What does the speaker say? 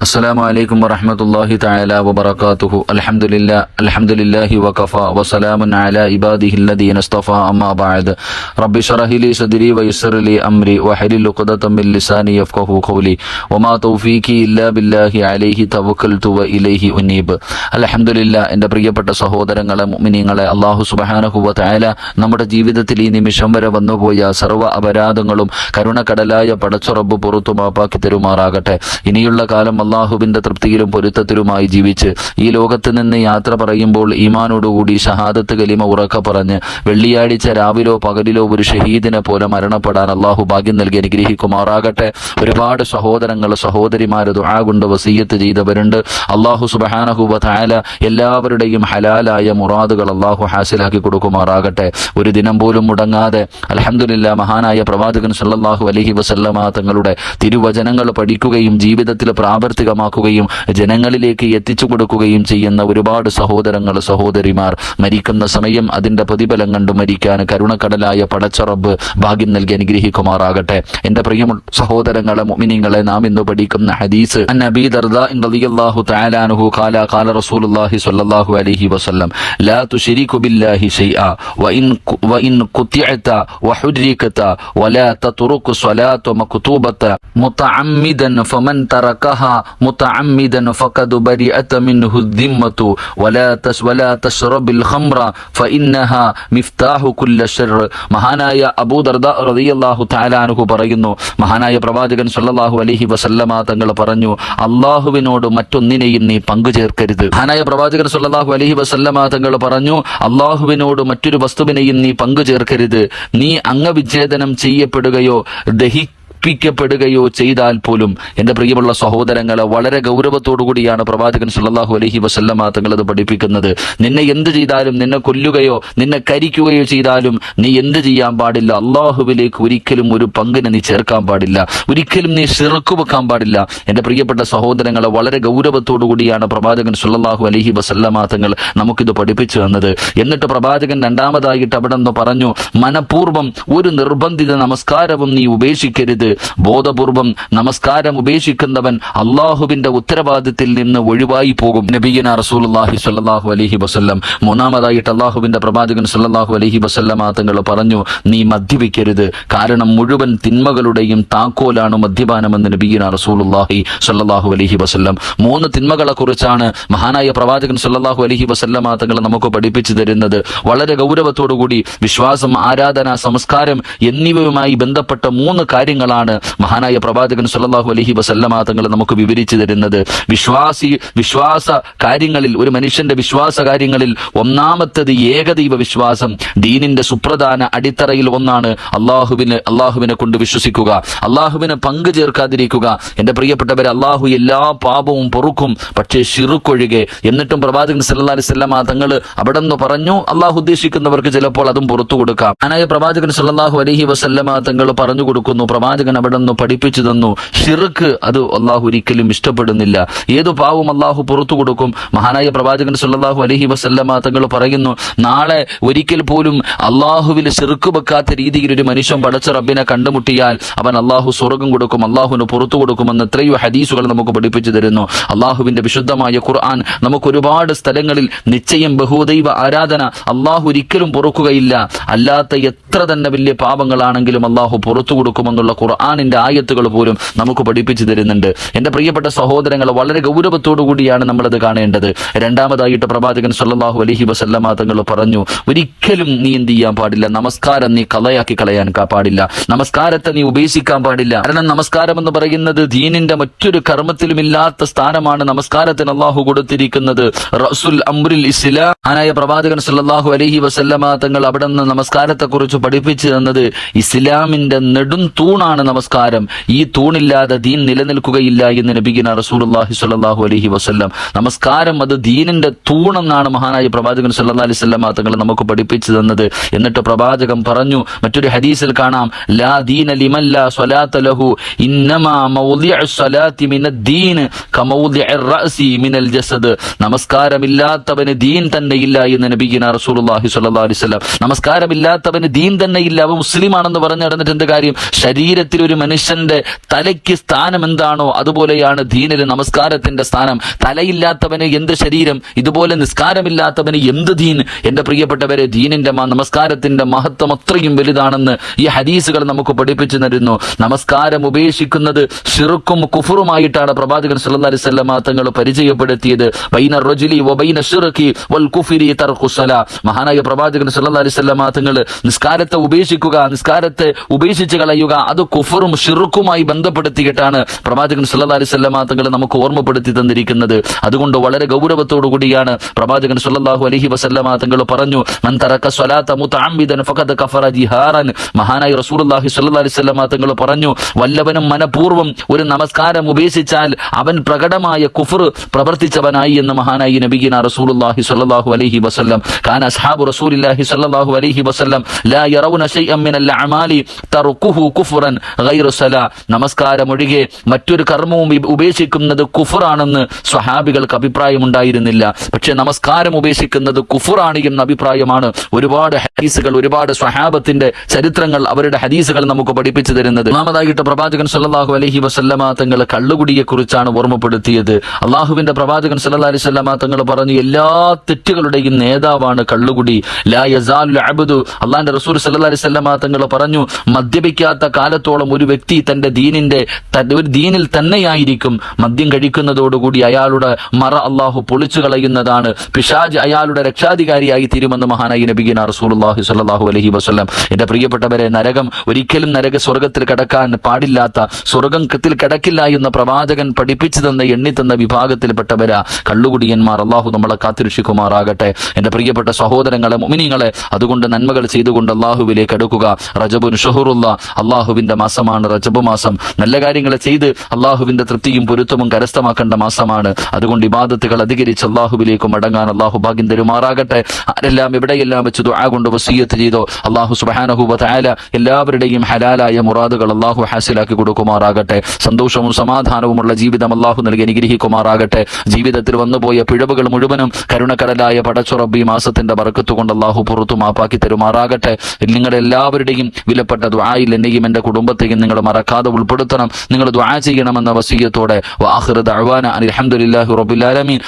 السلام عليكم ورحمة الله تعالى وبركاته الحمد لله الحمد لله وكفى وسلام على عباده الذين اصطفى أما بعد رب اشرح لي صدري ويسر لي أمري واحلل عقدة من لساني يفقه قولي وما توفيقي إلا بالله عليه توكلت وإليه أنيب الحمد لله എൻ്റെ പ്രിയപ്പെട്ട സഹോദരങ്ങളെ മുഅ്മിനീങ്ങളെ അള്ളാഹു സുബ്ഹാനഹു വ തആല നമ്മുടെ ജീവിതത്തിൽ ഈ നിമിഷം വരെ വന്നുപോയ സർവ്വ അപരാധങ്ങളും കരുണക്കടലായ പടച്ചുറബ് പുറത്തു മാപ്പാക്കി തരുമാറാകട്ടെ ഇനിയുള്ള കാലം അള്ളാഹുവിന്റെ തൃപ്തിയിലും പൊരുത്തത്തിലുമായി ജീവിച്ച് ഈ ലോകത്ത് നിന്ന് യാത്ര പറയുമ്പോൾ ഈമാനോടുകൂടി ഷഹാദത്ത് കലിമ ഉറക്ക പറഞ്ഞ് വെള്ളിയാഴ്ച രാവിലോ പകലിലോ ഒരു ഷഹീദിനെ പോലെ മരണപ്പെടാൻ അള്ളാഹു ഭാഗ്യം നൽകി അനുഗ്രഹിക്കുമാറാകട്ടെ. ഒരുപാട് സഹോദരങ്ങൾ സഹോദരിമാർ ദുആ വസീയത്ത് ചെയ്തവരുണ്ട്. അള്ളാഹു സുബഹാനഹുബ തായാല എല്ലാവരുടെയും ഹലാലായ മുറാദുകൾ അള്ളാഹു ഹാസിലാക്കി കൊടുക്കുമാറാകട്ടെ. ഒരു ദിനം പോലും മുടങ്ങാതെ അലഹമുല്ല മഹാനായ പ്രവാചകൻ സല്ലല്ലാഹു അലൈഹി വസല്ലമ തങ്ങളുടെ തിരുവചനങ്ങൾ പഠിക്കുകയും ജീവിതത്തിൽ പ്രാവർത്തികമാക്കുകയും ജനങ്ങളിലേക്ക് എത്തിച്ചു കൊടുക്കുകയും ചെയ്യുന്ന ഒരുപാട് സഹോദരങ്ങൾ സഹോദരിമാർ മരിക്കുന്ന സമയം അതിന്റെ പ്രതിഫലം കണ്ടു മരിക്കാൻ കരുണക്കടലായ പടച്ചറബ് ഭാഗ്യം നൽകി അനുഗ്രഹിക്കുമാറാകട്ടെ. എന്റെ പ്രിയ സഹോദരങ്ങളെ മുമിനിങ്ങളെ നാം ഇന്ന് പഠിക്കുന്ന ഹദീസ് ദർദാ റളിയല്ലാഹു തആല അൻഹു ഖാല ഖാല റസൂലുള്ളാഹി സ്വല്ലല്ലാഹു അലൈഹി വസല്ലം ലാ തുശ്രികു ബില്ലാഹി ഷൈആ വഇൻ വഇൻ ഖുതിഅത വഹുരികത വലാ തത്റുകു സ്വലാത മക്തൂബത മുതഅമ്മിദൻ ഫമൻ തറകഹ മുതഅമ്മിദൻ ഫഖദ് ബരിഅത മിൻഹു الذمة ولا تس ولا تشرب الخمر فإنها مفتاح كل شر മഹാനായ അബൂ ദർദ റളിയല്ലാഹു തആല അൻഹു പറയുന്നു മഹാനായ പ്രവാചകൻ സല്ലല്ലാഹു അലൈഹി വസല്ലമ തങ്ങൾ പറഞ്ഞു അള്ളാഹുവിനോട് മറ്റൊന്നിനെയും നീ പങ്കു ചേർക്കരുത് മഹാനായ പ്രവാചകൻ സല്ലല്ലാഹു അലൈഹി വസല്ലമ തങ്ങൾ പറഞ്ഞു അള്ളാഹുവിനോട് മറ്റൊരു വസ്തുവിനെയും നീ പങ്കു ചേർക്കരുത് നീ അംഗവിച്ഛേദനം ചെയ്യപ്പെടുകയോ ദഹി പ്പിക്കപ്പെടുകയോ ചെയ്താൽ പോലും എന്റെ പ്രിയമുള്ള സഹോദരങ്ങളെ വളരെ കൂടിയാണ് പ്രവാചകൻ സുല്ലാഹു അലഹി വസല്ലമ തങ്ങൾ അത് പഠിപ്പിക്കുന്നത്. നിന്നെ എന്ത് ചെയ്താലും നിന്നെ കൊല്ലുകയോ നിന്നെ കരിക്കുകയോ ചെയ്താലും നീ എന്ത് ചെയ്യാൻ പാടില്ല. അള്ളാഹുവിലേക്ക് ഒരിക്കലും ഒരു പങ്കിനെ നീ ചേർക്കാൻ പാടില്ല. ഒരിക്കലും നീ ചെറുക്കു വെക്കാൻ പാടില്ല. എന്റെ പ്രിയപ്പെട്ട സഹോദരങ്ങളെ വളരെ കൂടിയാണ് പ്രവാചകൻ സുല്ലാഹു അലഹി വസല്ലമ തങ്ങൾ നമുക്കിത് പഠിപ്പിച്ചു തന്നത്. എന്നിട്ട് പ്രവാചകൻ രണ്ടാമതായിട്ട് അവിടെ നിന്ന് പറഞ്ഞു മനഃപൂർവം ഒരു നിർബന്ധിത നമസ്കാരവും നീ ഉപേക്ഷിക്കരുത്. ബോധപൂർവം നമസ്കാരം ഉപേക്ഷിക്കുന്നവൻ അള്ളാഹുവിന്റെ ഉത്തരവാദിത്തിൽ നിന്ന് ഒഴിവായി പോകും. നബീന റസൂലുള്ളാഹി സ്വല്ലല്ലാഹു അലഹി വസ്ല്ലം. മൂന്നാമതായിട്ട് അള്ളാഹുവിന്റെ പ്രവാചകൻ സല്ലാഹു അലഹി വസല്ലമ തങ്ങൾ പറഞ്ഞു നീ മദ്യപിക്കരുത്. കാരണം മുഴുവൻ തിന്മകളുടെയും താക്കോലാണ് മദ്യപാനമെന്ന് നബീന റസൂലുള്ളാഹി സല്ലാഹു അലഹി വസ്ല്ലം. മൂന്ന് തിന്മകളെ കുറിച്ചാണ് മഹാനായ പ്രവാചകൻ സല്ലാഹു അലഹി വസല്ലമ തങ്ങൾ നമുക്ക് പഠിപ്പിച്ചു തരുന്നത്. വളരെ ഗൗരവത്തോടുകൂടി വിശ്വാസം ആരാധന സംസ്കാരം എന്നിവയുമായി ബന്ധപ്പെട്ട മൂന്ന് കാര്യങ്ങളാണ് മഹാനായ പ്രവാചകൻ സുല്ലാഹു അലഹി വസല്ലമ തങ്ങൾ നമുക്ക് വിവരിച്ചു തരുന്നത്. വിശ്വാസി വിശ്വാസ കാര്യങ്ങളിൽ ഒരു മനുഷ്യന്റെ വിശ്വാസ കാര്യങ്ങളിൽ ഒന്നാമത്തത് ഏകദൈവ വിശ്വാസം. ദീനിന്റെ സുപ്രധാന അടിത്തറയിൽ ഒന്നാണ് അള്ളാഹുവിന് അള്ളാഹുവിനെ കൊണ്ട് വിശ്വസിക്കുക. അള്ളാഹുവിനെ പങ്കു ചേർക്കാതിരിക്കുക. എന്റെ പ്രിയപ്പെട്ടവരെ അള്ളാഹു എല്ലാ പാപവും പൊറുക്കും പക്ഷേ ഷിറുക്കൊഴികെ എന്നിട്ടും പ്രവാചകൻ സല്ലാ അലൈഹി വസല്ലമ തങ്ങൾ അവിടെ നിന്ന് പറഞ്ഞു. അള്ളാഹു ഉദ്ദേശിക്കുന്നവർക്ക് ചിലപ്പോൾ അതും പുറത്തു കൊടുക്കാം. അനായ പ്രവാചകൻ സല്ലാഹു അലഹി വസല്ലമ തങ്ങൾ പറഞ്ഞു കൊടുക്കുന്നു. പ്രവാചകൻ അവിടെ നിന്ന് പഠിപ്പിച്ചു തന്നു. ഷിർക്ക് അത് അള്ളാഹു ഒരിക്കലും ഇഷ്ടപ്പെടുന്നില്ല. ഏതു പാവം അള്ളാഹു പുറത്തു കൊടുക്കും? മഹാനായ പ്രവാചകൻ സുല്ലാഹു അലഹി വസല്ലമ തങ്ങൾ പറയുന്നു നാളെ ഒരിക്കൽ പോലും അള്ളാഹുവിൽ ഷിർക്ക് വെക്കാത്ത രീതിയിൽ ഒരു മനുഷ്യൻ പടച്ച റബ്ബിനെ കണ്ടുമുട്ടിയാൽ അവൻ അള്ളാഹു സ്വർഗം കൊടുക്കും അള്ളാഹുവിന് പുറത്തു കൊടുക്കുമെന്ന് എത്രയോ ഹദീസുകൾ നമുക്ക് പഠിപ്പിച്ചു തരുന്നു. അള്ളാഹുവിന്റെ വിശുദ്ധമായ ഖുർആൻ നമുക്ക് ഒരുപാട് സ്ഥലങ്ങളിൽ നിശ്ചയം ബഹുദൈവ ആരാധന അള്ളാഹു ഒരിക്കലും പൊറുക്കുകയില്ല. അല്ലാത്ത എത്ര തന്നെ വലിയ പാപങ്ങളാണെങ്കിലും അള്ളാഹു പുറത്തു കൊടുക്കുമെന്നുള്ള ഖുർആാനിന്റെ ആയത്തുകൾ പോലും നമുക്ക് പഠിപ്പിച്ചു തരുന്നുണ്ട്. എന്റെ പ്രിയപ്പെട്ട സഹോദരങ്ങൾ വളരെ ഗൗരവത്തോടു കൂടിയാണ് നമ്മളത് കാണേണ്ടത്. രണ്ടാമതായിട്ട് പ്രവാചകൻ സല്ലാഹു അലഹി വസല്ലമ തങ്ങൾ പറഞ്ഞു ഒരിക്കലും നീ എന്ത് ചെയ്യാൻ പാടില്ല. നമസ്കാരം നീ കലയാക്കി കളയാൻ പാടില്ല. നമസ്കാരത്തെ നീ ഉപേക്ഷിക്കാൻ പാടില്ല. കാരണം നമസ്കാരം എന്ന് പറയുന്നത് ദീനിന്റെ മറ്റൊരു കർമ്മത്തിലുമില്ലാത്ത സ്ഥാനമാണ് നമസ്കാരത്തിന് അള്ളാഹു കൊടുത്തിരിക്കുന്നത്. റസുൽ അംബുൽ ഇസ്ലാം. ആനായ പ്രവാചകൻ സല്ലാഹു അലഹി വസല്ലമ തങ്ങൾ അവിടെ നിന്ന് നമസ്കാരത്തെ കുറിച്ച് പഠിപ്പിച്ചു തന്നത് ഇസ്ലാമിന്റെ നെടും തൂണാണ് നമസ്കാരം. ഈ തൂണില്ലാതെ ദീൻ നിലനിൽക്കുകയില്ല എന്ന് നബിഗിന റസൂലുള്ളാഹി സ്വല്ലല്ലാഹു അലഹി വസ്ല്ലാം നമസ്കാരം അത് ദീനിന്റെ തൂണെന്നാണ് മഹാനായ പ്രവാചകൻ സല്ലാ അലൈഹി സ്വല്ലാം തങ്ങൾ നമുക്ക് പഠിപ്പിച്ചു തന്നത് എന്നിട്ട് പ്രവാചകൻ പറഞ്ഞു മറ്റൊരു ഹദീസിൽ കാണാം ലാ ദീന ലഹു ഇന്നമാ മിനദ്ദീൻ കമൗദിഉ റഅസി മിനൽ ജസദ്. നമസ്കാരമില്ലാത്തവന് ദീൻ തന്നെ ഇല്ല എന്ന് നബിഗിന റസൂലുള്ളാഹി സ്വല്ലാ അലൈഹി വസല്ലം. നമസ്കാരമില്ലാത്തവന് ദീൻ തന്നെ ഇല്ല അവ മുസ്ലിമാണെന്ന് പറഞ്ഞു നടന്നിട്ട് എന്ത് കാര്യം? ശരീരത്തിൽ ഒരു മനുഷ്യന്റെ തലയ്ക്ക് സ്ഥാനം എന്താണോ അതുപോലെയാണ് ധീനര് നമസ്കാരത്തിന്റെ സ്ഥാനം. തലയില്ലാത്തവന് എന്ത് ശരീരം? ഇതുപോലെ നിസ്കാരമില്ലാത്തവന് എന്ത് ദീൻ? എന്റെ പ്രിയപ്പെട്ടവരെ ദീനിന്റെ നമസ്കാരത്തിന്റെ മഹത്വം അത്രയും വലുതാണെന്ന് ഈ ഹദീസുകൾ നമുക്ക് പഠിപ്പിച്ചു തരുന്നു. നമസ്കാരം ഉപേക്ഷിക്കുന്നത് ഷിറുക്കും കുഫറുമായിട്ടാണ് പ്രവാചകൻ വസല്ലമ തങ്ങൾ പരിചയപ്പെടുത്തിയത്. വബൈന വൽ മഹാനായ പ്രവാചകൻ വസല്ലമ തങ്ങൾ നിസ്കാരത്തെ ഉപേക്ഷിക്കുക നിസ്കാരത്തെ ഉപേക്ഷിച്ച് കളയുക അത് കുഫറും ഷിറുക്കുമായി ബന്ധപ്പെടുത്തിയിട്ടാണ് പ്രവാചകൻ സല്ലല്ലാഹു അലൈഹി വസല്ലമ തങ്ങൾ നമുക്ക് ഓർമ്മപ്പെടുത്തി തന്നിരിക്കുന്നത്. അതുകൊണ്ട് വളരെ ഗൗരവത്തോടു കൂടിയാണ് പ്രവാചകൻ സല്ലല്ലാഹു അലഹി വസല്ലമ തങ്ങൾ പറഞ്ഞു മൻ തറക സ്വലാത്ത ഫഖദ് കഫറ മഹാനായ റസൂലുള്ളാഹി സ്വല്ലല്ലാഹു അലൈഹി വസല്ലമ തങ്ങൾ പറഞ്ഞു വല്ലവനും മനപൂർവം ഒരു നമസ്കാരം ഉപേക്ഷിച്ചാൽ അവൻ പ്രകടമായ കുഫർ പ്രവർത്തിച്ചവനായി എന്ന് മഹാനായി നബിഗിന റസൂലുള്ളാഹി സ്വല്ലല്ലാഹു അലൈഹി വസല്ലം. കാന അസ്ഹാബു റസൂലില്ലാഹി സ്വല്ലല്ലാഹു അലൈഹി വസല്ലം ലാ യറൗന ശൈഅൻ മിനൽ അഅമാലി തർക്കുഹു കുഫ്റൻ. ഗൈറു നമസ്കാരമൊഴികെ മറ്റൊരു കർമ്മവും ഉപേക്ഷിക്കുന്നത് കുഫറാണെന്ന് സ്വഹാബികൾക്ക് അഭിപ്രായമുണ്ടായിരുന്നില്ല. പക്ഷെ നമസ്കാരം ഉപേക്ഷിക്കുന്നത് കുഫറാണ് എന്ന അഭിപ്രായമാണ്. ഒരുപാട് ഹദീസുകൾ ഒരുപാട് സ്വഹാബത്തിന്റെ ചരിത്രങ്ങൾ അവരുടെ ഹദീസുകൾ നമുക്ക് പഠിപ്പിച്ചു തരുന്നത്. ഒന്നാമതായിട്ട് പ്രവാചകൻ സല്ലല്ലാഹു അലൈഹി വസല്ലമ തങ്ങൾ കള്ളുകുടിയെ കുറിച്ചാണ് ഓർമ്മപ്പെടുത്തിയത്. അള്ളാഹുവിന്റെ പ്രവാചകൻ സല്ലല്ലാഹു അലൈഹി വസല്ലമ തങ്ങൾ പറഞ്ഞു എല്ലാ തെറ്റുകളുടെയും നേതാവാണ് കള്ളുകുടി. ലാ യസാലുൽ അബ്ദു. അള്ളാഹിന്റെ റസൂൽ സല്ലല്ലാഹു അലൈഹി വസല്ലമ തങ്ങൾ പറഞ്ഞു മദ്യപിക്കാത്ത കാലത്തോളം ഒരു വ്യക്തി തന്റെ ദീനിന്റെ ഒരു ദീനിൽ തന്നെയായിരിക്കും മദ്യം കഴിക്കുന്നതോടുകൂടി അയാളുടെ മറ അള്ളാഹു പൊളിച്ചു കളയുന്നതാണ്. പിശാജ് അയാളുടെ രക്ഷാധികാരിയായി തീരുമെന്ന് മഹാനായി നബിഗിന റസൂലുള്ളാഹി സ്വല്ലല്ലാഹു അലഹി വസ്ലം എന്റെ പ്രിയപ്പെട്ടവരെ നരകം ഒരിക്കലും നരക സ്വർഗത്തിൽ കടക്കാൻ പാടില്ലാത്ത സ്വർഗത്തിൽ കിടക്കില്ല എന്ന പ്രവാചകൻ പഠിപ്പിച്ചു തന്ന എണ്ണി തന്ന വിഭാഗത്തിൽപ്പെട്ടവരാ കള്ളുകുടിയന്മാർ. അള്ളാഹു നമ്മളെ കാത്തിരക്ഷിക്കുമാറാകട്ടെ. എന്റെ പ്രിയപ്പെട്ട സഹോദരങ്ങളെ മുമിനിങ്ങളെ അതുകൊണ്ട് നന്മകൾ ചെയ്തുകൊണ്ട് അള്ളാഹുവിലേക്ക് അടുക്കുക. റജബുൻ ഷഹുറുള്ള അള്ളാഹുവിന്റെ മാസമാണ് റജബ് മാസം. നല്ല കാര്യങ്ങൾ ചെയ്ത് അള്ളാഹുവിന്റെ തൃപ്തിയും പൊരുത്തവും കരസ്ഥമാക്കേണ്ട മാസമാണ്. അതുകൊണ്ട് ഇബാദത്തുകൾ അധികരിച്ച് അള്ളാഹുവിലേക്ക് മടങ്ങാൻ അള്ളാഹു ഭാഗ്യം തരുമാറാകട്ടെ. ആരെല്ലാം എവിടെയെല്ലാം വെച്ച് ദുആ കൊണ്ട് വസീയത്ത് ചെയ്തോ അള്ളാഹു സുബ്ഹാനഹു വതആല എല്ലാവരുടെയും ഹലാലായ മുറാദുകൾ അള്ളാഹു ഹാസിലാക്കി കൊടുക്കുമാറാകട്ടെ. സന്തോഷവും സമാധാനവുമുള്ള ജീവിതം അള്ളാഹു നൽകി അനുഗ്രഹിക്കുമാറാകട്ടെ. ജീവിതത്തിൽ വന്നുപോയ പിഴവുകൾ മുഴുവനും കരുണക്കടലായ പടച്ചുറബി മാസത്തിന്റെ ബറക്കത്ത് കൊണ്ട് അള്ളാഹു പുറത്തു മാപ്പാക്കി തരുമാറാകട്ടെ. നിങ്ങളെല്ലാവരുടെയും വിലപ്പെട്ട ദുആയിൽ എന്നെയും എന്റെ കുടുംബത്തെയും നിങ്ങൾ മറക്കാതെ ഉൾപ്പെടുത്തണം നിങ്ങൾ ദ്വാ ചെയ്യണമെന്ന വസീയത്തോടെ. വാഹിർ ദഅ്വാന അലഹമുല്ലാഹി റബുലാലമീൻ